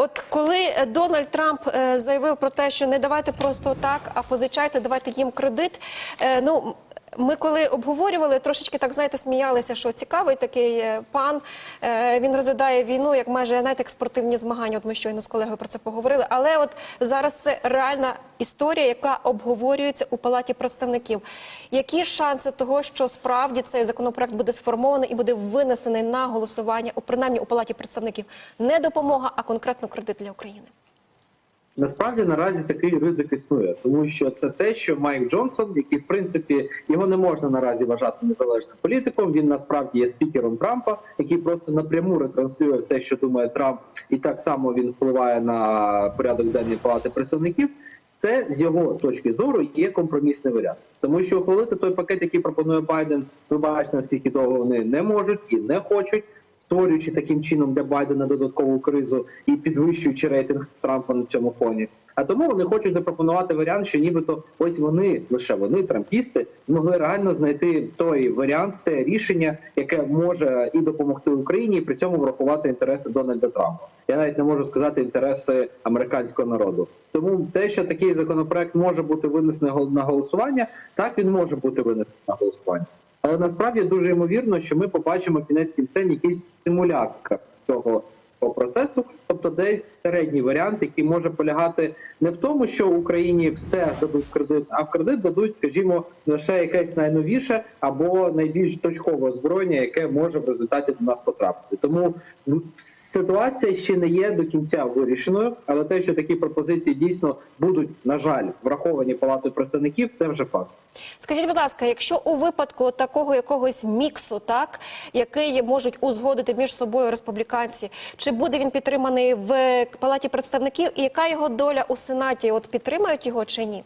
от коли е, Дональд Трамп е, заявив про те, що не давайте просто так, а позичайте, давайте їм кредит. е, Ну ми коли обговорювали, трошечки так знаєте, сміялися, що цікавий такий е, пан. е, Він розглядає війну як майже знаєте, як спортивні змагання. От ми щойно з колегою про це поговорили. Але от зараз це реальна історія, яка обговорюється у палаті представників. Які шанси того, що справді цей законопроект буде сформований і буде винесений на голосування, у принаймні у палаті представників, не допомога, а конкретно кредит для України? Насправді наразі такий ризик існує, тому що це те, що Майк Джонсон, який в принципі його не можна наразі вважати незалежним політиком. Він насправді є спікером Трампа, який просто напряму ретранслює все, що думає Трамп, і так само він впливає на порядок денний палати представників. Це з його точки зору є компромісний варіант, тому що ухвалити той пакет, який пропонує Байден, ви бачите, наскільки довго вони не можуть і не хочуть створюючи таким чином для Байдена додаткову кризу і підвищуючи рейтинг Трампа на цьому фоні. А тому вони хочуть запропонувати варіант, що нібито ось вони лише вони, трампісти, змогли реально знайти той варіант, те рішення, яке може і допомогти Україні, і при цьому врахувати інтереси Дональда Трампа. Я навіть не можу сказати інтереси американського народу. Тому те, що такий законопроект може бути винесений на голосування, так він може бути винесений на голосування. Але насправді дуже ймовірно, що ми побачимо кінець кінцем якийсь симулятор цього цього процесу, тобто десь середній варіант, який може полягати не в тому, що Україні все дадуть в кредит, а в кредит дадуть, скажімо, лише якесь найновіше або найбільш точкове озброєння, яке може в результаті до нас потрапити. Тому в- ситуація ще не є до кінця вирішеною, але те, що такі пропозиції дійсно будуть, на жаль, враховані палатою представників, це вже факт. Скажіть, будь ласка, якщо у випадку такого якогось міксу, так який можуть узгодити між собою республіканці, чи буде він підтриманий в палаті представників, і яка його доля у сенаті? От підтримають його чи ні?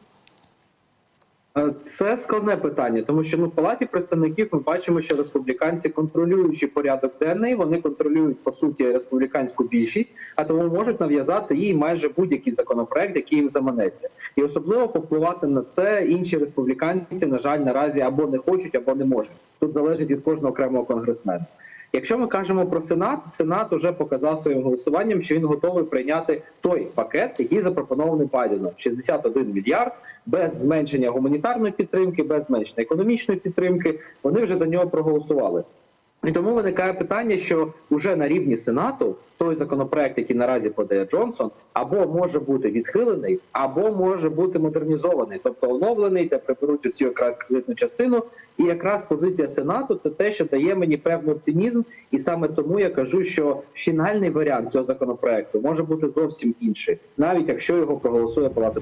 Е, Це складне питання, тому що ну в палаті представників ми бачимо, що республіканці контролюючи порядок денний, вони контролюють по суті республіканську більшість, а тому можуть нав'язати їй майже будь-який законопроект, який їм заманеться, і особливо повпливати на це інші республіканці, на жаль, наразі або не хочуть, або не можуть. Тут залежить від кожного окремого конгресмена. Якщо ми кажемо про сенат, сенат уже показав своїм голосуванням, що він готовий прийняти той пакет, який запропонований Байденом 61 мільярд без зменшення гуманітарної підтримки, без зменшення економічної підтримки. Вони вже за нього проголосували. І тому виникає питання, що вже на рівні сенату той законопроект, який наразі подає Джонсон, або може бути відхилений, або може бути модернізований, тобто оновлений, де приберуть оцю якраз кредитну частину. І якраз позиція сенату це те, що дає мені певний оптимізм, і саме тому я кажу, що фінальний варіант цього законопроекту може бути зовсім інший, навіть якщо його проголосує палата.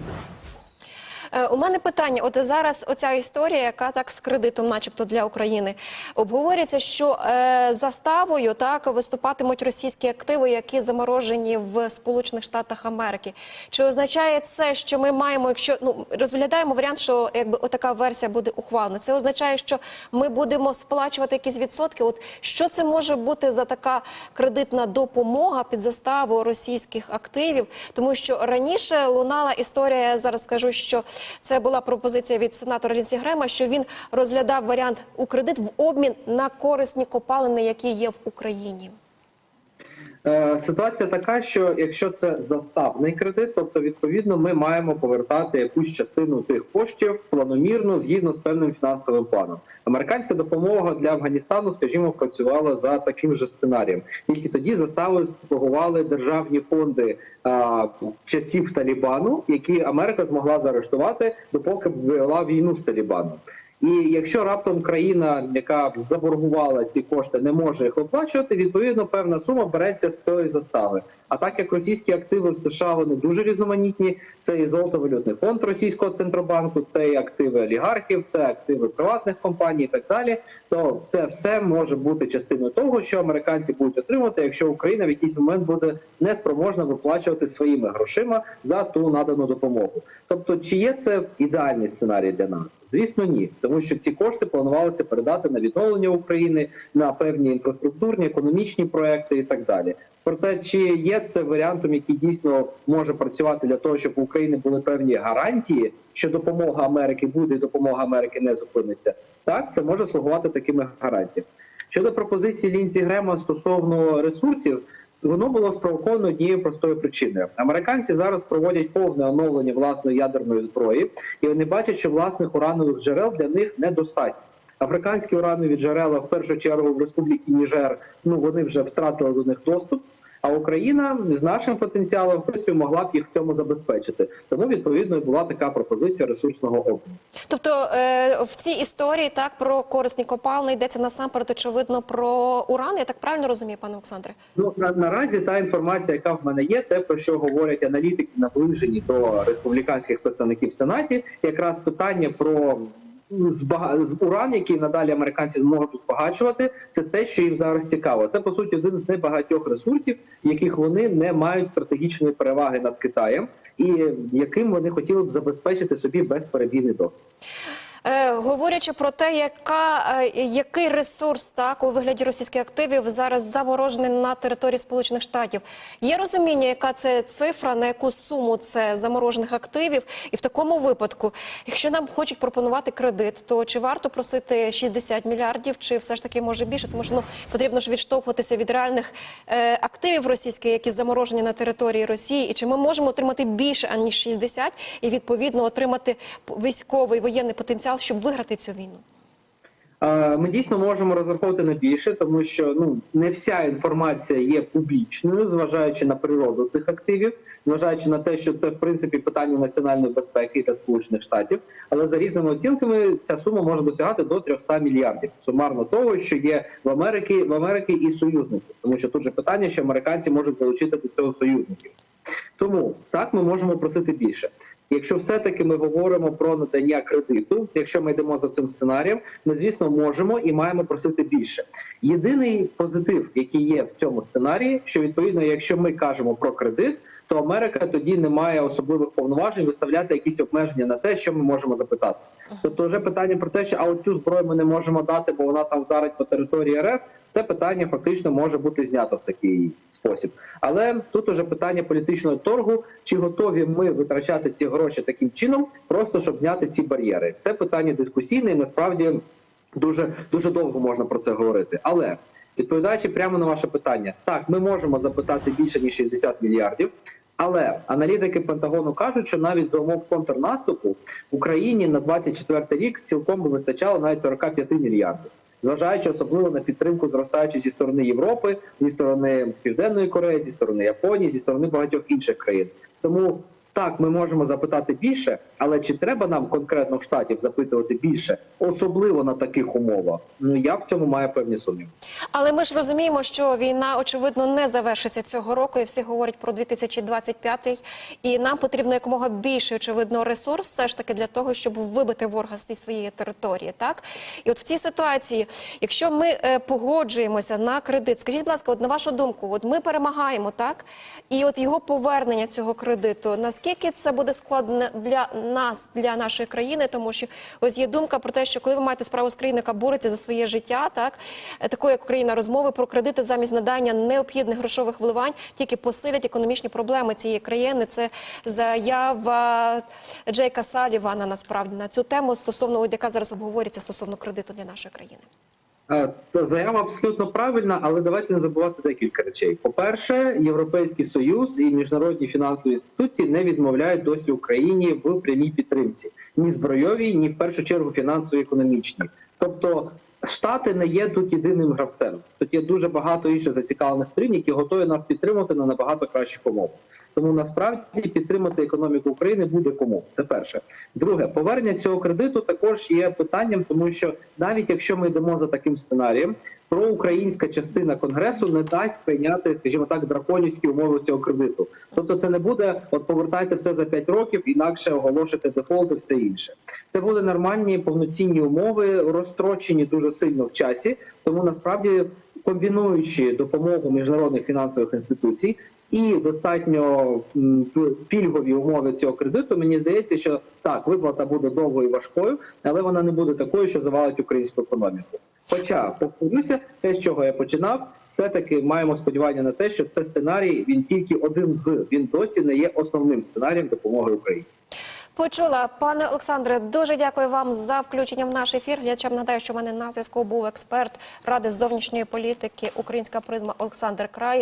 Е, У мене питання: от зараз оця історія, яка так з кредитом, начебто для України, обговорюється, що е, заставою так виступатимуть російські активи, які заморожені в Сполучених Штатах Америки. Чи означає це, що ми маємо, якщо ну розглядаємо варіант, що якби отака версія буде ухвалена? Це означає, що ми будемо сплачувати якісь відсотки. От що це може бути за така кредитна допомога під заставу російських активів? Тому що раніше лунала історія. Я зараз скажу, що це була пропозиція від сенатора Лінсі Грема, що він розглядав варіант у кредит в обмін на корисні копалини, які є в Україні. Е, Ситуація така, що якщо це заставний кредит, тобто відповідно ми маємо повертати якусь частину тих коштів планомірно згідно з певним фінансовим планом. Американська допомога для Афганістану, скажімо, працювала за таким же сценарієм. Тільки тоді заставою слугували державні фонди а, часів Талібану, які Америка змогла заарештувати, допоки вела війну з Талібаном. І якщо раптом країна, яка заборгувала ці кошти, не може їх оплачувати, відповідно певна сума береться з тої застави. А так як російські активи в США вони дуже різноманітні, це і золотовалютний фонд російського центробанку, це і активи олігархів, це активи приватних компаній, і так далі. То це все може бути частиною того, що американці будуть отримати, якщо Україна в якийсь момент буде неспроможна виплачувати своїми грошима за ту надану допомогу. Тобто, чи є це ідеальний сценарій для нас? Звісно, ні, тому що ці кошти планувалися передати на відновлення України, на певні інфраструктурні, економічні проекти і так далі. Проте, чи є це варіантом, який дійсно може працювати для того, щоб у України були певні гарантії, що допомога Америки буде, і допомога Америки не зупиниться? Так, це може слугувати такими гарантіями. Щодо пропозиції Лінзі Грема стосовно ресурсів, Воно було спровоковано однією простою причиною. Американці зараз проводять повне оновлення власної ядерної зброї, і вони бачать, що власних уранових джерел для них недостатньо. Африканські уранові джерела, в першу чергу в Республіці Ніжер, ну вони вже втратили до них доступ. А Україна з нашим потенціалом в принципі могла б їх в цьому забезпечити. Тому відповідно була така пропозиція ресурсного обміну. Тобто е, в цій історії так про корисні копалини йдеться насамперед очевидно про уран. Я так правильно розумію, пане Олександре? Ну на, наразі та інформація, яка в мене є, те про що говорять аналітики, наближені до республіканських представників в сенаті, якраз питання про. З уран, який надалі американці зможуть збагачувати, це те, що їм зараз цікаво. Це по суті один з небагатьох ресурсів, яких вони не мають стратегічної переваги над Китаєм, і яким вони хотіли б забезпечити собі безперебійний доступ. Е, говорячи про те, яка, е, який ресурс так у вигляді російських активів зараз заморожений на території Сполучених Штатів, є розуміння, яка це цифра, на яку суму це заморожених активів, і в такому випадку, якщо нам хочуть пропонувати кредит, то чи варто просити 60 мільярдів, чи все ж таки може більше, тому що ну потрібно ж відштовхуватися від реальних е, активів російських, які заморожені на території Росії, і чи ми можемо отримати більше аніж 60 і відповідно отримати військовий воєнний потенціал, щоб виграти цю війну? Ми дійсно можемо розраховувати на більше, тому що ну не вся інформація є публічною, зважаючи на природу цих активів, зважаючи на те, що це в принципі питання національної безпеки та сполучених штатів. Але за різними оцінками ця сума може досягати до 300 мільярдів сумарно того, що є в Америці в Америки і союзників, тому що тут же питання, що американці можуть залучити до цього союзників. Тому так ми можемо просити більше. Якщо все-таки ми говоримо про надання кредиту, якщо ми йдемо за цим сценарієм, ми звісно можемо і маємо просити більше. Єдиний позитив, який є в цьому сценарії, що відповідно, якщо ми кажемо про кредит, то Америка тоді не має особливих повноважень виставляти якісь обмеження на те, що ми можемо запитати. Тобто, вже питання про те, що а от цю зброю ми не можемо дати, бо вона там вдарить по території РФ. Це питання фактично може бути знято в такий спосіб. Але тут уже питання політичного торгу: чи готові ми витрачати ці гроші таким чином, просто щоб зняти ці бар'єри. Це питання дискусійне, і насправді дуже дуже довго можна про це говорити. Але відповідаючи прямо на ваше питання, так ми можемо запитати більше ніж 60 мільярдів. Але аналітики Пентагону кажуть, що навіть за умов контрнаступу Україні на 24 рік цілком би вистачало навіть 45 мільярдів зважаючи особливо на підтримку, зростаючи зі сторони Європи, зі сторони Південної Кореї, зі сторони Японії, зі сторони багатьох інших країн. Тому так ми можемо запитати більше, але чи треба нам конкретно в штатів запитувати більше, особливо на таких умовах? Ну я в цьому маю певні сумніви. Але ми ж розуміємо, що війна очевидно не завершиться цього року, і всі говорять про 2025, І нам потрібно якомога більше очевидно ресурс, все ж таки для того, щоб вибити ворога зі своєї території. Так і от в цій ситуації, якщо ми е, погоджуємося на кредит, скажіть, будь ласка, от на вашу думку, от ми перемагаємо, так і от його повернення цього кредиту, наскільки це буде складно для нас, для нашої країни, тому що ось є думка про те, що коли ви маєте справу з країною, яка бореться за своє життя, так е, такою як Україна, розмови про кредити замість надання необхідних грошових вливань тільки посилять економічні проблеми цієї країни. Це заява Джейка Салівана насправді на цю тему стосовно яка зараз обговорюється стосовно кредиту для нашої країни. Е, Заява абсолютно правильна, але давайте не забувати декілька речей. По-перше, Європейський союз і міжнародні фінансові інституції не відмовляють досі Україні в прямій підтримці ні збройовій, ні в першу чергу фінансово-економічній. Тобто Штати не є тут єдиним гравцем. Тут є дуже багато інших зацікавлених сторін, які готові нас підтримати на набагато кращих умовах. Тому насправді підтримати економіку України буде кому. Це перше. Друге, повернення цього кредиту також є питанням, тому що навіть якщо ми йдемо за таким сценарієм, проукраїнська частина конгресу не дасть прийняти, скажімо так, драконівські умови цього кредиту. Тобто, це не буде от повертайте все за 5 років, інакше оголошити дефолт і все інше. Це буде нормальні повноцінні умови, розстрочені дуже сильно в часі. Тому насправді комбінуючи допомогу міжнародних фінансових інституцій і достатньо пільгові умови цього кредиту, мені здається, що так виплата буде довгою і важкою, але вона не буде такою, що завалить українську економіку. Хоча повторюся, те, з чого я починав, все таки маємо сподівання на те, що це сценарій він тільки один з він досі не є основним сценарієм допомоги Україні. Почула, пане Олександре, дуже дякую вам за включення в наш ефір. Глядачам нагадаю, що в мене на зв'язку був експерт ради зовнішньої політики Українська призма Олександр Край.